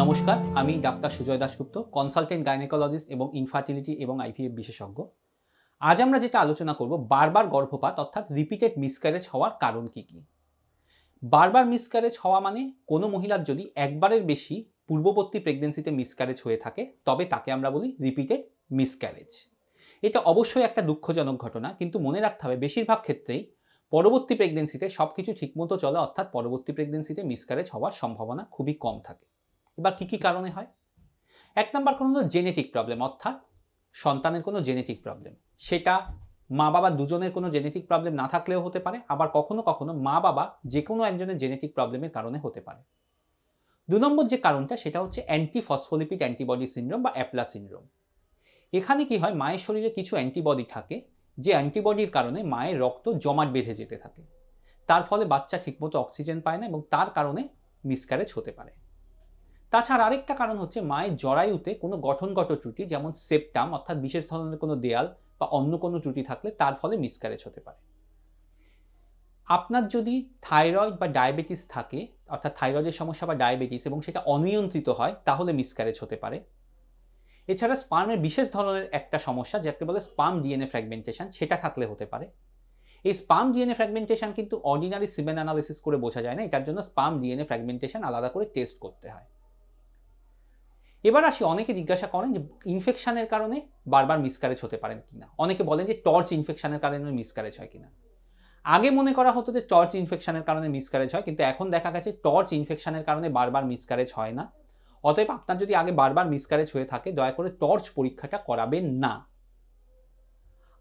নমস্কার, আমি doctor Sujoy Dasgupta consultant gynaecologist এবং ইনফার্টিলিটি এবং আইভিএফ বিশেষজ্ঞ। আজ আমরা যেটা আলোচনা করব, বারবার গর্ভপাত অর্থাৎ রিপিটেড মিসক্যারেজ হওয়ার কারণ কি কি? বারবার মিসক্যারেজ হওয়া মানে কোনো মহিলার যদি একবারের বেশি পূর্ববর্তী প্রেগনেন্সিতে মিসক্যারেজ হয়ে থাকে, তবে তাকে আমরা বলি রিপিটেড মিসক্যারেজ এটা অবশ্যই একটা দুঃখজনক ঘটনা, কিন্তু মনে রাখতে হবে বেশিরভাগ ক্ষেত্রেই পরবর্তী প্রেগনেন্সিতে সব কিছু ঠিকমতো চলে, অর্থাৎ পরবর্তী প্রেগনেন্সিতে মিসক্যারেজ হওয়ার সম্ভাবনা খুবই কম থাকে। এবার কী কী কারণে হয়? এক নম্বর কোনো জেনেটিক প্রবলেম অর্থাৎ সন্তানের কোনো জেনেটিক প্রবলেম সেটা মা বাবা দুজনের কোনো জেনেটিক প্রবলেম না থাকলেও হতে পারে, আবার কখনো কখনো মা বাবা যে কোনো একজনের জেনেটিক প্রবলেমের কারণে হতে পারে। দু নম্বর যে কারণটা, সেটা হচ্ছে অ্যান্টি ফসফোলিপিড অ্যান্টিবডি সিন্ড্রোম বা অ্যাপলা সিন্ড্রোম এখানে কি হয়, মায়ের শরীরে কিছু অ্যান্টিবডি থাকে, যে অ্যান্টিবডির কারণে মায়ের রক্ত জমাট বেঁধে যেতে থাকে। তার ফলে বাচ্চা ঠিকমতো অক্সিজেন পায় না এবং তার কারণে মিসক্যারেজ হতে পারে। তাছাড়া আরেকটা কারণ হচ্ছে মায়ের জরায়ুতে কোনো গঠনগত ত্রুটি, যেমন সেপটাম, অর্থাৎ বিশেষ ধরনের কোনো দেয়াল বা অন্য কোনো ত্রুটি থাকলে তার ফলে মিসক্যারেজ হতে পারে। আপনার যদি থাইরয়েড বা ডায়াবেটিস থাকে, অর্থাৎ থাইরয়েডের সমস্যা বা ডায়াবেটিস এবং সেটা অনিয়ন্ত্রিত হয়, তাহলে মিসক্যারেজ হতে পারে। এছাড়া স্পার্মের বিশেষ ধরনের একটা সমস্যা, যাকে বলে স্পাম ডিএনএ ফ্র্যাগমেন্টেশন সেটা থাকলে হতে পারে। এই স্পাম ডিএনএ ফ্র্যাগমেন্টেশন কিন্তু অর্ডিনারি সিমেন অ্যানালিসিস করে বোঝা যায় না, এটার জন্য স্পাম ডিএনএ ফ্র্যাগমেন্টেশন আলাদা করে টেস্ট করতে হয়। এবার আসি, অনেকে জিজ্ঞাসা করেন যে ইনফেকশানের কারণে বারবার মিসক্যারেজ হতে পারেন কিনা? অনেকে বলেন যে টর্চ ইনফেকশানের কারণে মিসক্যারেজ হয় কিনা? আগে মনে করা হতো যে টর্চ ইনফেকশানের কারণে মিসক্যারেজ হয়, কিন্তু এখন দেখা গেছে টর্চ ইনফেকশানের কারণে বারবার মিসক্যারেজ হয় না। অতএব আপনার যদি আগে বারবার মিসক্যারেজ হয়ে থাকে, দয়া করে টর্চ পরীক্ষাটা করাবেন না।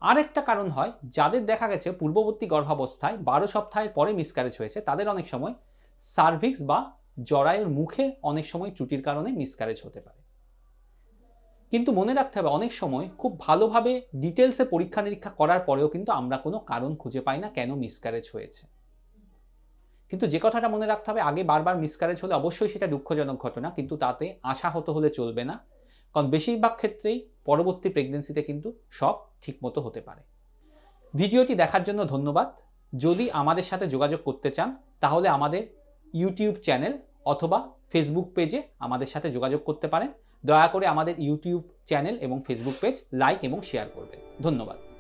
আরেকটা কারণ হয়, যাদের দেখা গেছে পূর্ববর্তী গর্ভাবস্থায় বারো সপ্তাহের পরে মিসক্যারেজ হয়েছে, তাদের অনেক সময় সার্ভিক্স বা জরায়ুর মুখে অনেক সময় ত্রুটির কারণে মিসক্যারেজ হতে পারে। কিন্তু মনে রাখতে হবে, অনেক সময় খুব ভালোভাবে ডিটেলসে পরীক্ষা নিরীক্ষা করার পরেও কিন্তু আমরা কোনো কারণ খুঁজে পাই না কেন মিসক্যারেজ হয়েছে। কিন্তু যে কথাটা মনে রাখতে হবে, আগে বারবার মিসক্যারেজ হলে অবশ্যই সেটা দুঃখজনক ঘটনা, কিন্তু তাতে আশাহত হলে চলবে না। কারণ বেশিরভাগ ক্ষেত্রেই পরবর্তী প্রেগনেন্সিতে কিন্তু সব ঠিকমতো হতে পারে। ভিডিওটি দেখার জন্য ধন্যবাদ। যদি আমাদের সাথে যোগাযোগ করতে চান, তাহলে আমাদের ইউটিউব চ্যানেল অথবা ফেসবুক পেজে আমাদের সাথে যোগাযোগ করতে পারেন। দয়া করে আমাদের ইউটিউব চ্যানেল এবং ফেসবুক পেজ লাইক এবং শেয়ার করবেন। ধন্যবাদ।